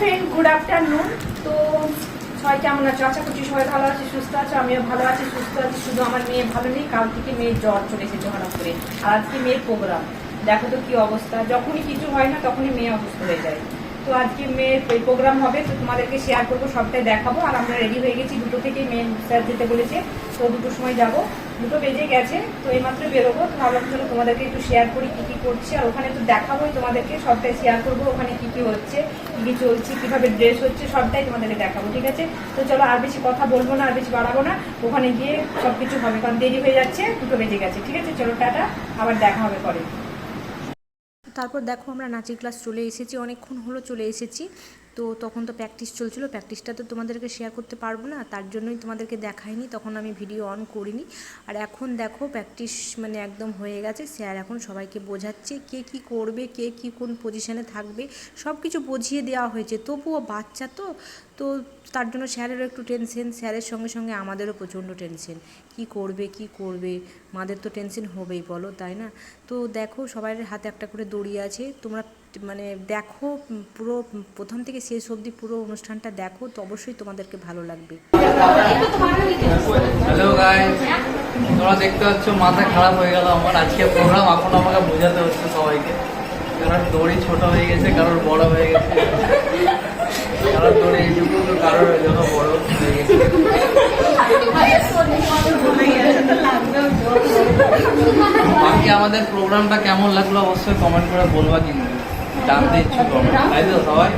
Friend good afternoon তো সবাই কেমন আছো? আশা করছি সবাই ভালো আছে, সুস্থ আছো, আমিও ভালো আছি, সুস্থ আছি। শুধু আমার মেয়ে ভালো নেই, কাল থেকে মেয়ের জ্বর চলে এসেছে হঠাৎ করে। আর আজকে মেয়ের প্রোগ্রাম। দেখো তো কি অবস্থা। যখনই কিছু হয় না, তখনই মেয়ে অসুস্থ হয়ে যায়। তো আজকে মেয়ের প্রোগ্রাম হবে, তো তোমাদেরকে শেয়ার করব, সবটাই দেখাবো। আর আমরা রেডি হয়ে গেছি, দুটো থেকে মেয়ে স্যার যেতে বলেছে, তো দুটোর সময় যাব। দুটো বেজে গেছে, তো এইমাত্র বেরোবো, তো ভাবলাম চলো তোমাদেরকে একটু শেয়ার করি কী কী করছি, আর ওখানে তো দেখাবোই তোমাদেরকে, সবটাই শেয়ার করব, ওখানে কী কী হচ্ছে, কী কী চলছে, কীভাবে ড্রেস হচ্ছে, সবটাই তোমাদেরকে দেখাবো, ঠিক আছে? তো চলো আর বেশি কথা বলব না, আর বেশি বাড়াবো না, ওখানে গিয়ে সব কিছু হবে, কারণ দেরি হয়ে যাচ্ছে, দুটো বেজে গেছে, ঠিক আছে? চলো টাটা, আবার দেখা হবে পরে। তারপর দেখো আমরা নাচের ক্লাস চলে এসেছি অনেকক্ষণ হলো চলে এসেছি। তো তখন তো প্র্যাকটিস চলছিল প্র্যাকটিসটা তো তোমাদেরকে শেয়ার করতে পারব না, তার জন্যই তোমাদেরকে দেখাইনি, তখন আমি ভিডিও অন করিনি। আর এখন দেখো প্র্যাকটিস মানে একদম হয়ে গেছে স্যার এখন সবাইকে বোঝাচ্ছে কে কি করবে, কে কি কোন পজিশনে থাকবে সব কিছু বুঝিয়ে দেওয়া হয়েছে। তবুও বাচ্চা তো তো তার জন্য স্যারেরও একটু টেনশন স্যারের সঙ্গে সঙ্গে আমাদেরও প্রচণ্ড টেনশন কি করবে কি করবে, মাদের তো টেনশন হবেই বলো, তাই না? তো দেখো সবাই হাতে একটা করে দড়ি আছে, তোমরা মানে দেখো, পুরো প্রথম থেকে শেষ অবধি পুরো অনুষ্ঠানটা দেখো, তো অবশ্যই তোমাদেরকে ভালো লাগবে। হ্যালো গাইস তোমরা দেখতে পাচ্ছ, মাথা খারাপ হয়ে গেল আমার। আজকে প্রোগ্রাম এখন আমাকে বোঝাতে হচ্ছে সবাইকে। কারোর দড়ি ছোট হয়ে গেছে, কারোর বড় হয়ে গেছে। কারোর দড়ি এইটুকু তো কারোর জন্য বড় হয়ে গেছে। বাকি আমাদের প্রোগ্রামটা কেমন লাগল, অবশ্যই কমেন্ট করে বলবা কিন্তু। জানতে ইচ্ছুক তাই তো সবাই?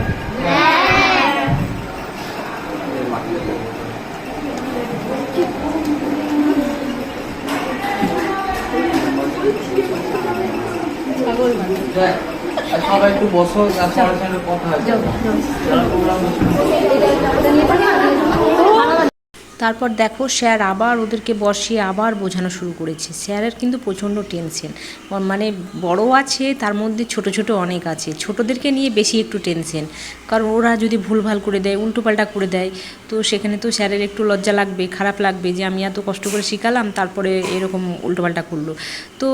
সবাই একটু বসো কথা আছে তারপর দেখো, স্যার আবার ওদেরকে বসিয়ে আবার বোঝানো শুরু করেছে। স্যারের কিন্তু প্রচণ্ড টেনশন। মানে বড় আছে, তার মধ্যে ছোট ছোট অনেক আছে। ছোটদেরকে নিয়ে বেশি একটু টেনশন। কারণ ওরা যদি ভুলভাল করে দেয়, উল্টোপাল্টা করে দেয়, তো সেখানে তো স্যারের একটু লজ্জা লাগবে, খারাপ লাগবে যে আমি এত কষ্ট করে শেখালাম, তারপরে এরকম উল্টোপাল্টা করল। তো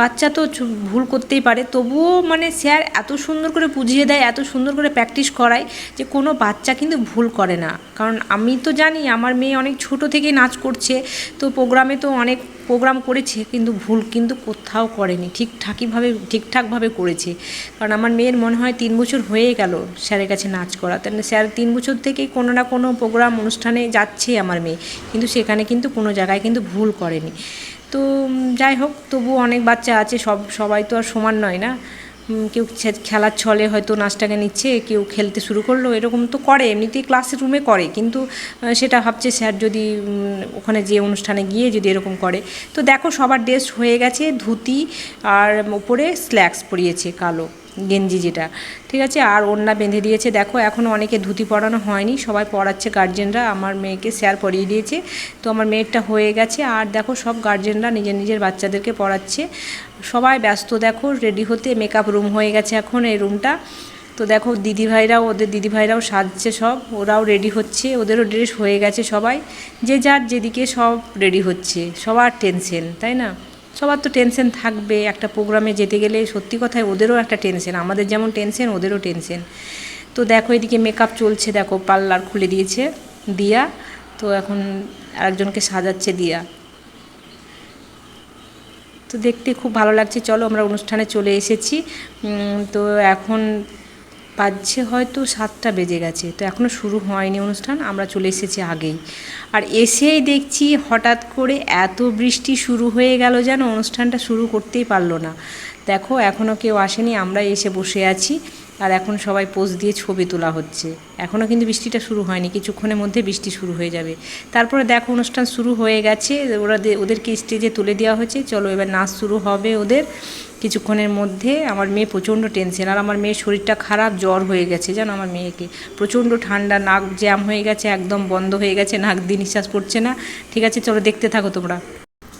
বাচ্চা তো ভুল করতেই পারে। তবুও মানে স্যার এত সুন্দর করে বুঝিয়ে দেয়, এত সুন্দর করে প্র্যাকটিস করায় যে কোনো বাচ্চা কিন্তু ভুল করে না। কারণ আমি তো জানি, আমার মেয়ে অনেক ছোট থেকেই নাচ করছে, তো প্রোগ্রামে তো অনেক প্রোগ্রাম করেছে, কিন্তু ভুল কিন্তু কোথাও করেনি। ঠিকঠাকইভাবে ঠিকঠাকভাবে করেছে। কারণ আমার মেয়ের মনে হয় তিন বছর হয়ে গেল স্যারের কাছে নাচ করা। তাহলে স্যার তিন বছর থেকেই কোনো না কোনো প্রোগ্রাম, অনুষ্ঠানে যাচ্ছে আমার মেয়ে। কিন্তু সেখানে কিন্তু কোনো জায়গায় কিন্তু ভুল করেনি। তো যাই হোক তবু অনেক বাচ্চা আছে, সব, সবাই তো আর সমান নয় না? কেউ খেলার ছলে হয়তো নাচটাকে নিচ্ছে, কেউ খেলতে শুরু করল, এরকম তো করে, এমনিতেই ক্লাসের রুমে করে, কিন্তু সেটা ভাবছে স্যার যদি ওখানে যে অনুষ্ঠানে গিয়ে যদি এরকম করে। তো দেখো সবার ড্রেস হয়ে গেছে, ধুতি আর ওপরে স্ল্যাক্স পরিয়েছে কালো। গেঞ্জি যেটা। ঠিক আছে? আর ওড়না বেঁধে দিয়েছে। দেখো এখনও অনেকে ধুতি পরানো হয়নি। সবাই পড়াচ্ছে গার্জেনরা আমার মেয়েকে স্যার পরিয়ে দিয়েছে। তো আমার মেয়েরটা হয়ে গেছে। আর দেখো, সব গার্জেনরা নিজের নিজের বাচ্চাদেরকে পড়াচ্ছে সবাই ব্যস্ত, দেখো রেডি হতে মেকআপ রুম হয়ে গেছে এখন এই রুমটা তো দেখো, দিদিভাইরাও, ওদের দিদিভাইরাও সাজছে সব। ওরাও রেডি হচ্ছে। ওদেরও ড্রেস হয়ে গেছে সবাই। যে যার যেদিকে সব রেডি হচ্ছে। সবার টেনশন তাই না? সবার তো টেনশন থাকবে, একটা প্রোগ্রামে যেতে গেলে সত্যি কথায় ওদেরও একটা টেনশন আমাদের যেমন টেনশন ওদেরও টেনশন তো দেখো এদিকে মেকআপ চলছে, দেখো পার্লার খুলে দিয়েছে দিয়া, তো এখন আরেকজনকে সাজাচ্ছে দিয়া। তো দেখতে খুব ভালো লাগছে, চলো আমরা অনুষ্ঠানে চলে এসেছি। তো এখন বাজছে হয়তো সাতটা বেজে গেছে। তো এখনও শুরু হয়নি অনুষ্ঠান, আমরা চলে এসেছি আগেই। আর এসেই দেখছি হঠাৎ করে এত বৃষ্টি শুরু হয়ে গেল যেন অনুষ্ঠানটা শুরু করতেই পারল না। দেখো এখনও কেউ আসেনি আমরা এসে বসে আছি। আর এখন সবাই পোজ দিয়ে ছবি তোলা হচ্ছে। এখনও কিন্তু বৃষ্টিটা শুরু হয়নি, কিছুক্ষণের মধ্যে বৃষ্টি শুরু হয়ে যাবে। তারপরে দেখো অনুষ্ঠান শুরু হয়ে গেছে, ওরা ওদেরকে স্টেজে তুলে দেওয়া হয়েছে চলো এবার নাচ শুরু হবে ওদের। কিছুক্ষণের মধ্যে আমার মেয়ে প্রচণ্ড টেনশন আর আমার মেয়ের শরীরটা খারাপ, জ্বর হয়ে গেছে, জানো আমার মেয়েকে। প্রচণ্ড ঠান্ডা, নাক জ্যাম হয়ে গেছে, একদম বন্ধ হয়ে গেছে, নাক দিয়ে নিঃশ্বাস পড়ছে না। ঠিক আছে, চলো দেখতে থাকো তোমরা।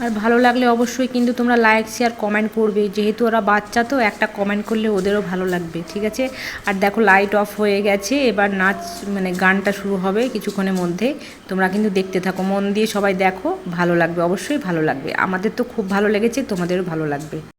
আর ভালো লাগলে অবশ্যই কিন্তু তোমরা লাইক শেয়ার কমেন্ট করবে। যেহেতু ওরা বাচ্চা তো, একটা কমেন্ট করলে ওদেরও ভালো লাগবে, ঠিক আছে? আর দেখো লাইট অফ হয়ে গেছে, এবার নাচ মানে গানটা শুরু হবে কিছুক্ষণের মধ্যে। তোমরা কিন্তু দেখতে থাকো, মন দিয়ে সবাই দেখো, ভালো লাগবে, অবশ্যই ভালো লাগবে। আমাদের তো খুব ভালো লেগেছে, তোমাদেরও ভালো লাগবে।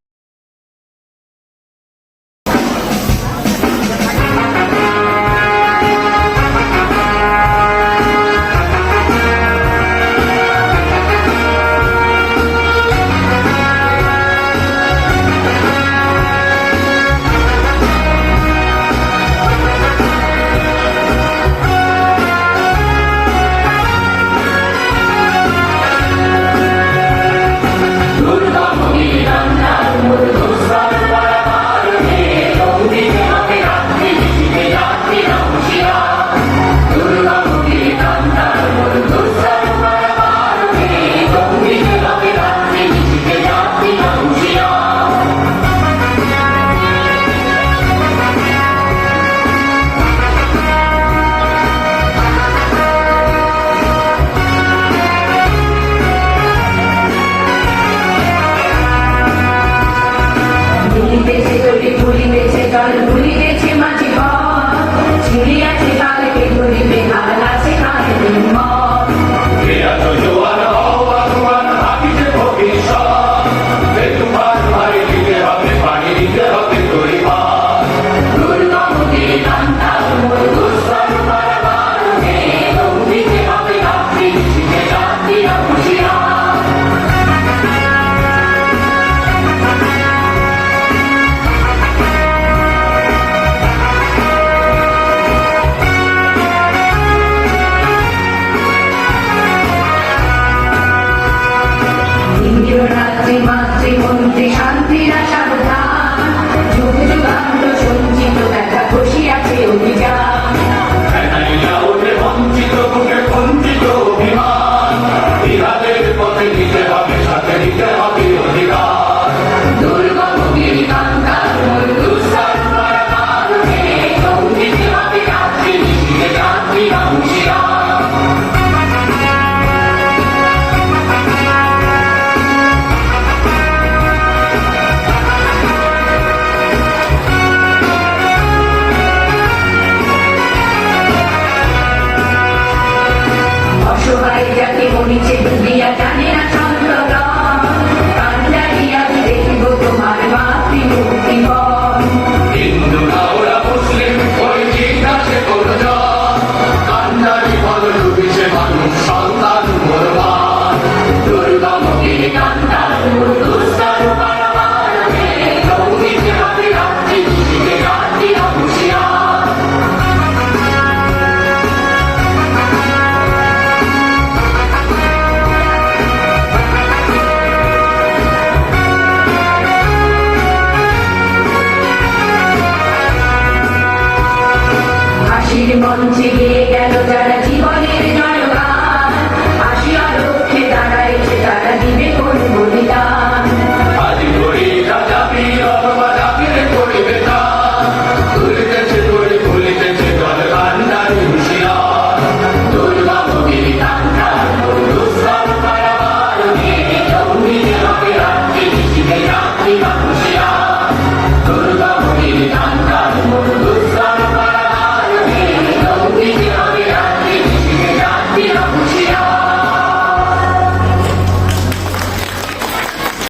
মঞ্চে গিয়ে গেল যারা